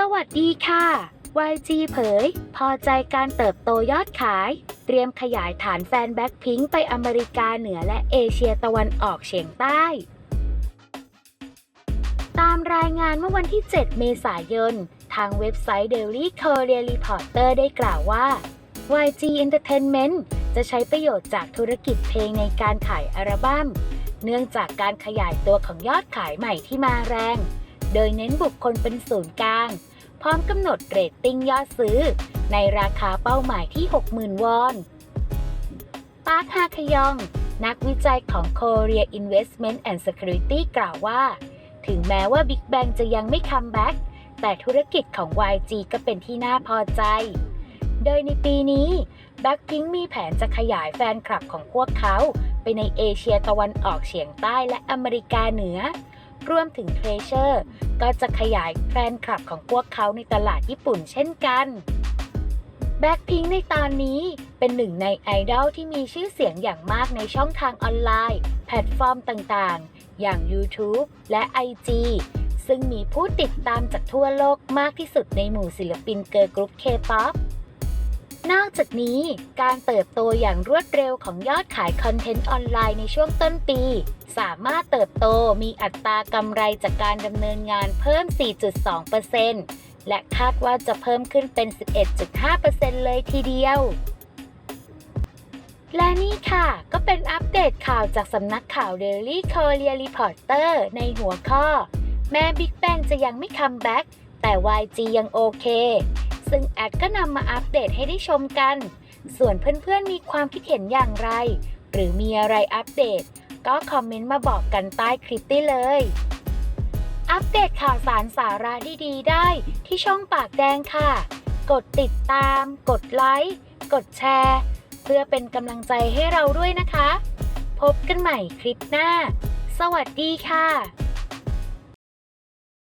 สวัสดีค่ะ YG เผย พอใจการเติบโตยอดขาย เตรียมขยายฐานแฟนแบ็คพิงค์ไปอเมริกาเหนือและเอเชียตะวันออกเฉียงใต้ ตามรายงานเมื่อวันที่ 7 เมษายน ทางเว็บไซต์ Daily Korea Reporter ได้กล่าวว่า YG Entertainment จะใช้ประโยชน์จากธุรกิจเพลงในการขายอัลบั้ม เนื่องจากการขยายตัวของยอดขายใหม่ที่มาแรง โดยเน้นบุคคลเป็นศูนย์กลาง พร้อมกำหนดเรตติ้งยอดซื้อ ในราคาเป้าหมายที่ 60,000 วอนปาร์คฮาคยอง นักวิจัยของ Korea Investment and Security กล่าวว่า ถึงแม้ว่า Big Bang จะยังไม่คัมแบ็กแต่ธุรกิจของ YG ก็เป็นที่น่าพอใจ โดยในปีนี้ Blackpink มีแผนจะขยายแฟนคลับของพวกเขา ไปในเอเชียตะวันออกเฉียงใต้และอเมริกาเหนือ รวมถึง Treasure ก็จะขยายแฟนคลับของพวกเขาในตลาดญี่ปุ่นเช่นกันแบ็คพิงในตอนนี้เป็นหนึ่งในไอดอลที่มีชื่อเสียงอย่างมากในช่องทางออนไลน์ แพลตฟอร์มต่างๆ อย่าง YouTube และ IG ซึ่งมีผู้ติดตามจากทั่วโลกมากที่สุดในหมู่ศิลปินเกิร์ลกรุ๊ป K-POP นอกจากนี้การเติบโตอย่างรวดเร็วของยอดขายคอนเทนต์ออนไลน์ในช่วงต้นปี สามารถเติบโตมีอัตรากำไรจากการดำเนินงานเพิ่ม 4.2%และคาดว่าจะเพิ่มขึ้นเป็น 11.5%เลยทีเดียว และนี่ค่ะก็เป็นอัปเดตข่าวจากสำนักข่าว Daily Korea Reporter ในหัวข้อ แม้ Big Bang จะยังไม่คัมแบ็กแต่ YG ยังโอเค ซึ่งแอดก็นำมาอัปเดตให้ได้ชมกัน ส่วนเพื่อนๆมีความคิดเห็นอย่างไร หรือมีอะไรอัปเดต ก็คอมเมนต์มาบอกกันใต้คลิปได้เลย อัปเดตข่าวสารสาระดีๆ ได้ที่ช่องปากแดงค่ะ กดติดตาม กดไลค์ กดแชร์ เพื่อเป็นกำลังใจให้เราด้วยนะคะ พบกันใหม่คลิปหน้า สวัสดีค่ะ